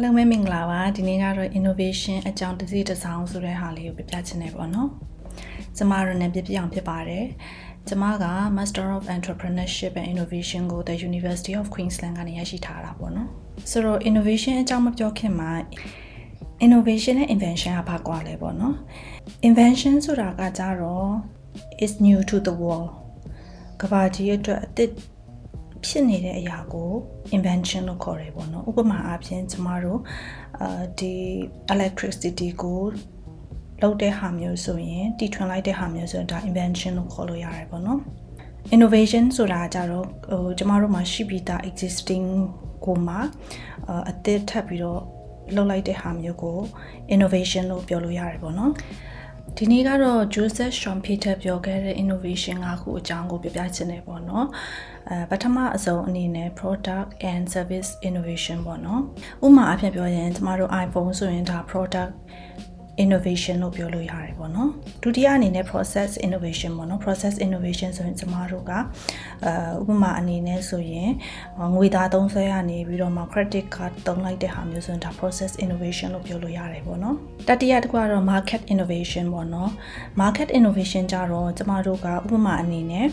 အားလုံးပဲမင်္ဂလာပါဒီနေ့ကတော့ innovation အကြောင်းတစ်စီတစ်စောင်းဆိုတဲ့ဟာလေးကိုပြပြချင်တယ်ပေါ့နော်ကျမတို့လည်းပြပြအောင်ဖြစ်ပါတယ်ကျမက Master of Entrepreneurship and Innovation ကို The University of Queensland ကနေရရှိထားတာပေါ့နော်ဆိုတော့ innovation အကြောင်းမပြောခင်မှာ innovation နဲ့ invention ကဘာကွာလဲပေါ့နော် invention ဆိုတာကကြတော့ is new to the world ကဘာကြီးအတွက်အသစ် ဖြစ်နေတဲ့အရာကို invention လို့ခေါ်တယ်ပေါ့နော်ဥပမာအားဖြင့်ကျမတို့အာဒီ electricity ကိုလောက်တဲ့ဟာမျိုးဆိုရင်တီထွင်လိုက်တဲ့ဟာမျိုးဆိုရင်ဒါ invention လို့ခေါ်လို့ရတယ်ပေါ့နော် innovation ဆိုတာကြတော့ဟိုကျမတို့မှာရှိပြီးသား existing ကိုမှအာအသစ်ထပ်ပြီးတော့လောက်လိုက်တဲ့ဟာမျိုးကို innovation လို့ပြောလို့ရတယ်ပေါ့နော် ဒီနေ့ကတော့ Joseph Schumpeter ပြောခဲ့တဲ့ innovation ၅ခုအကြောင်းကိုပြပြချင်တယ်ပေါ့နော်အဲပထမအစုံအနေနဲ့ product and service innovation ပေါ့နော်ဥပမာအဖြစ်ပြောရင်ကျမတို့ iPhone ဆိုရင်ဒါ product innovation လို့ပြောလို့ရတယ်ပေါ့နော်ဒုတိယအနေနဲ့ process innovation ပေါ့နော် process innovation ဆိုရင်ကျမတို့ကအဲဥပမာအနေနဲ့ဆိုရင်ငွေသားသုံးဆွဲရနေပြီးတော့မှ credit card သုံးလိုက်တဲ့ဟာမျိုးဆိုရင်ဒါ process innovation လို့ပြောလို့ရတယ်ပေါ့နော်တတိယတစ်ခုကတော့ market innovation ပေါ့နော် market innovation ကြတော့ကျမတို့ကဥပမာအနေနဲ့ဥ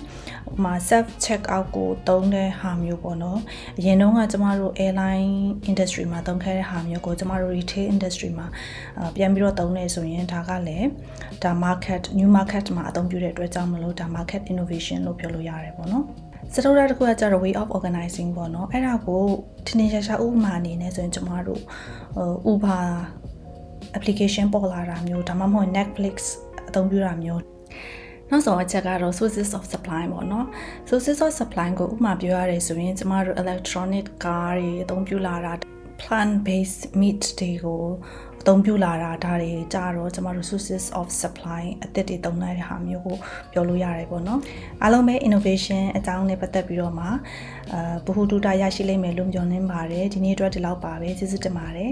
ပမာ self check out ကိုသုံးတဲ့ဟာမျိုးပေါ့နော်အရင်တုန်းကကျမတို့ airline industry မှာသုံးခဲ့တဲ့ဟာမျိုးကိုကျမတို့ retail industry မှာပြန်ပြီးတော့သုံးနေဆိုရင်ဒါကလည်းဒါ market new market မှာအသုံးပြုတဲ့အတွက်ကြောင့်မလို့ဒါ market innovation လို့ပြောလို့ရတယ်ပေါ့နော်စတုဒ္ဒတစ်ခုကကျတော့ way of organizing ပေါ့နော်အဲ့ဒါကိုထင်ထင်ရှားရှားဥပမာအနေနဲ့ဆိုရင်ကျမတို့ဟို Uber application ပေါ်လာတာမျိုးဒါမှမဟုတ် Netflix အသုံးပြုတာမျိုးနောက်ဆုံးအချက်ကတော့ sources of supply ပေါ့နော် sources of supply ကိုဥပမာပြောရတယ်ဆိုရင်ကျမတို့ electronic car တွေအသုံးပြုလာတာ plant based meat တွေကိုအ သုံးပြုလာတာဒါတွေကြတော့ကျမတို့ sources of supply အသစ်တွေသုံးလိုက်တဲ့ဟာမျိုးကိုပြောလို့ရတယ်ပေါ့နော်အားလုံးပဲ innovation အကြောင်းနဲ့ပတ်သက်ပြီးတော့မှအာဘ ഹു တူတာရရှိလိမ့်မယ်လို့မျှော်လင့်ပါတယ်ဒီနေ့အတွက်ဒီလောက်ပါပဲကျေးဇူးတင်ပါတယ်